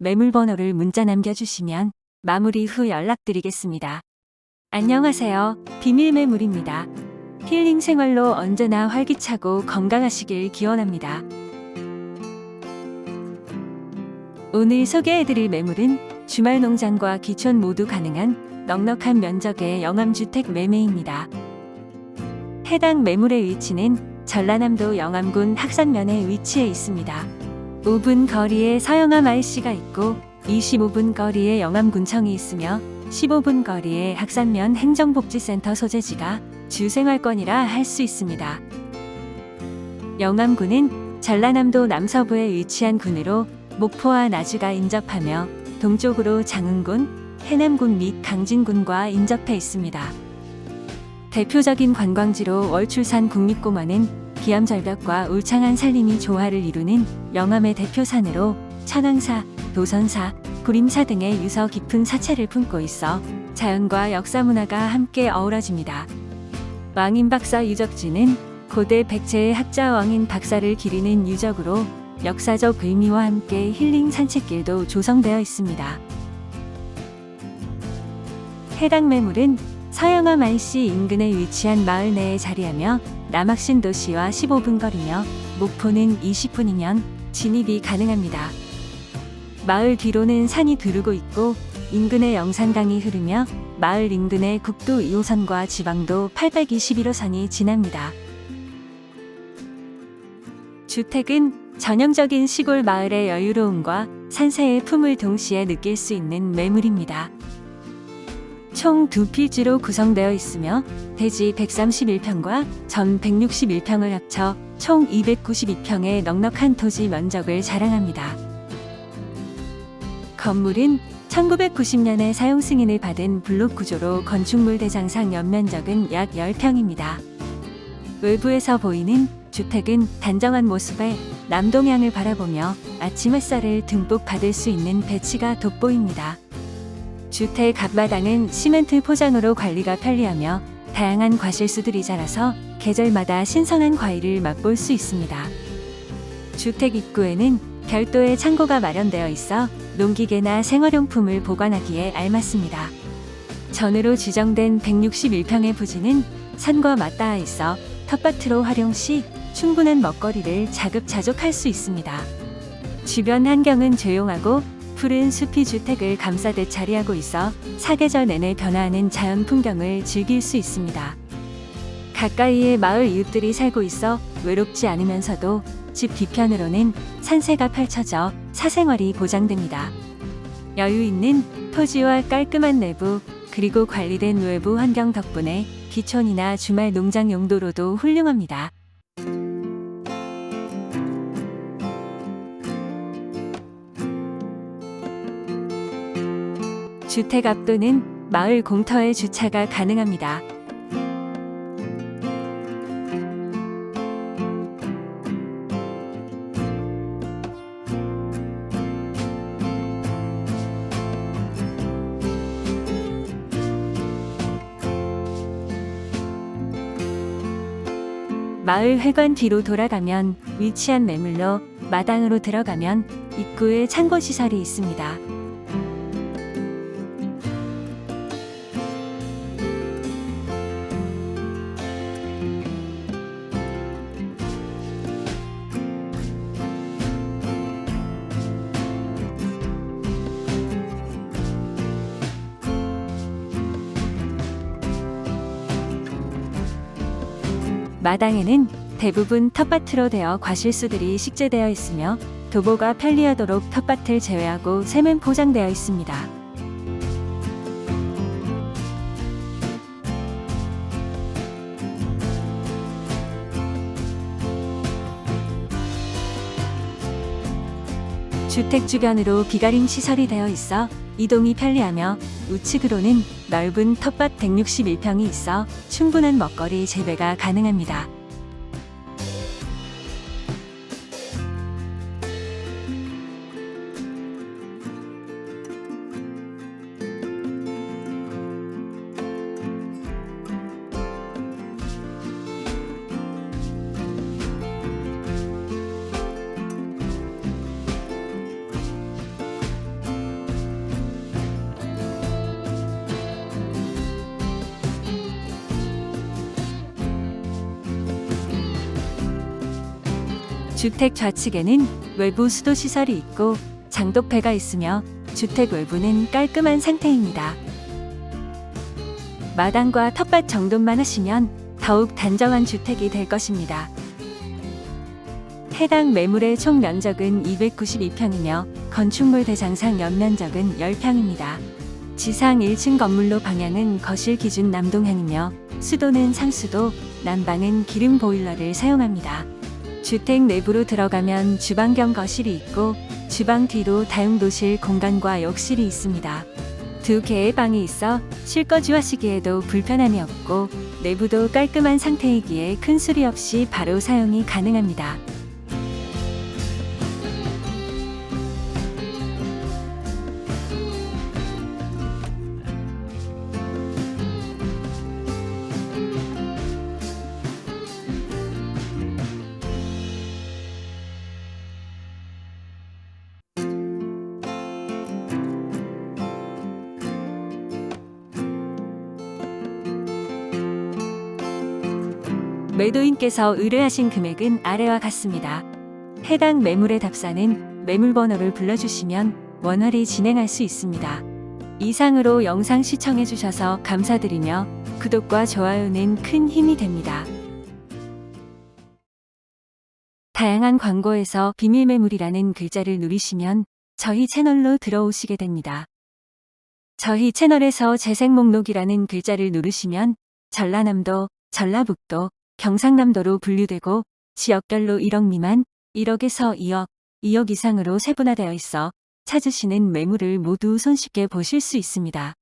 매물 번호를 문자 남겨주시면 마무리 후 연락드리겠습니다. 안녕하세요. 비밀 매물입니다. 힐링 생활로 언제나 활기차고 건강하시길 기원합니다. 오늘 소개해드릴 매물은 주말 농장과 기촌 모두 가능한 넉넉한 면적의 영암주택 매매입니다. 해당 매물의 위치는 전라남도 영암군 학산면에 위치해 있습니다. 5분 거리에 서영암 IC가 있고 25분 거리에 영암군청이 있으며 15분 거리에 학산면 행정복지센터 소재지가 주생활권이라 할 수 있습니다. 영암군은 전라남도 남서부에 위치한 군으로 목포와 나주가 인접하며 동쪽으로 장흥군, 해남군 및 강진군과 인접해 있습니다. 대표적인 관광지로 월출산 국립공원은 기암절벽과 울창한 산림이 조화를 이루는 영암의 대표산으로 천왕사, 도선사, 구림사 등의 유서 깊은 사체를 품고 있어 자연과 역사 문화가 함께 어우러집니다. 왕인 박사 유적지는 고대 백제의 학자 왕인 박사를 기리는 유적으로 역사적 의미와 함께 힐링 산책길도 조성되어 있습니다. 해당 매물은 서영암 IC 인근에 위치한 마을 내에 자리하며 남학신 도시와 15분 거리며 목포는 20분이면 진입이 가능합니다. 마을 뒤로는 산이 두르고 있고 인근에 영산강이 흐르며 마을 인근에 국도 2호선과 지방도 821호선이 지납니다. 주택은 전형적인 시골 마을의 여유로움과 산세의 품을 동시에 느낄 수 있는 매물입니다. 총 두 필지로 구성되어 있으며 대지 131평과 전 161평을 합쳐 총 292평의 넉넉한 토지 면적을 자랑합니다. 건물은 1990년에 사용 승인을 받은 블록 구조로 건축물 대장상 연면적은 약 10평입니다. 외부에서 보이는 주택은 단정한 모습에 남동향을 바라보며 아침 햇살을 듬뿍 받을 수 있는 배치가 돋보입니다. 주택 앞마당은 시멘트 포장으로 관리가 편리하며 다양한 과실수들이 자라서 계절마다 신선한 과일을 맛볼 수 있습니다. 주택 입구에는 별도의 창고가 마련되어 있어 농기계나 생활용품을 보관하기에 알맞습니다. 전으로 지정된 161평의 부지는 산과 맞닿아 있어 텃밭으로 활용 시 충분한 먹거리를 자급자족할 수 있습니다. 주변 환경은 조용하고 푸른 숲이 주택을 감싸듯 자리하고 있어 사계절 내내 변화하는 자연 풍경을 즐길 수 있습니다. 가까이에 마을 이웃들이 살고 있어 외롭지 않으면서도 집 뒤편으로는 산세가 펼쳐져 사생활이 보장됩니다. 여유 있는 토지와 깔끔한 내부 그리고 관리된 외부 환경 덕분에 기촌이나 주말 농장 용도로도 훌륭합니다. 주택 앞 또는 마을 공터에 주차가 가능합니다. 마을 회관 뒤로 돌아가면 위치한 매물로 마당으로 들어가면 입구에 창고 시설이 있습니다. 마당에는 대부분 텃밭으로 되어 과실수들이 식재되어 있으며 도보가 편리하도록 텃밭을 제외하고 샘은 포장되어 있습니다. 주택 주변으로 비가림 시설이 되어 있어 이동이 편리하며 우측으로는 넓은 텃밭 161평이 있어 충분한 먹거리 재배가 가능합니다. 주택 좌측에는 외부 수도 시설이 있고 장독배가 있으며 주택 외부는 깔끔한 상태입니다. 마당과 텃밭 정돈만 하시면 더욱 단정한 주택이 될 것입니다. 해당 매물의 총 면적은 292평이며 건축물 대상상 연면적은 10평입니다. 지상 1층 건물로 방향은 거실 기준 남동향이며 수도는 상수도, 난방은 기름 보일러를 사용합니다. 주택 내부로 들어가면 주방 겸 거실이 있고 주방 뒤로 다용도실 공간과 욕실이 있습니다. 두 개의 방이 있어 실거주하시기에도 불편함이 없고 내부도 깔끔한 상태이기에 큰 수리 없이 바로 사용이 가능합니다. 매도인께서 의뢰하신 금액은 아래와 같습니다. 해당 매물의 답사는 매물 번호를 불러주시면 원활히 진행할 수 있습니다. 이상으로 영상 시청해주셔서 감사드리며 구독과 좋아요는 큰 힘이 됩니다. 다양한 광고에서 비밀 매물이라는 글자를 누르시면 저희 채널로 들어오시게 됩니다. 저희 채널에서 재생 목록이라는 글자를 누르시면 전라남도, 전라북도, 경상남도로 분류되고 지역별로 1억 미만, 1억에서 2억, 2억 이상으로 세분화되어 있어 찾으시는 매물을 모두 손쉽게 보실 수 있습니다.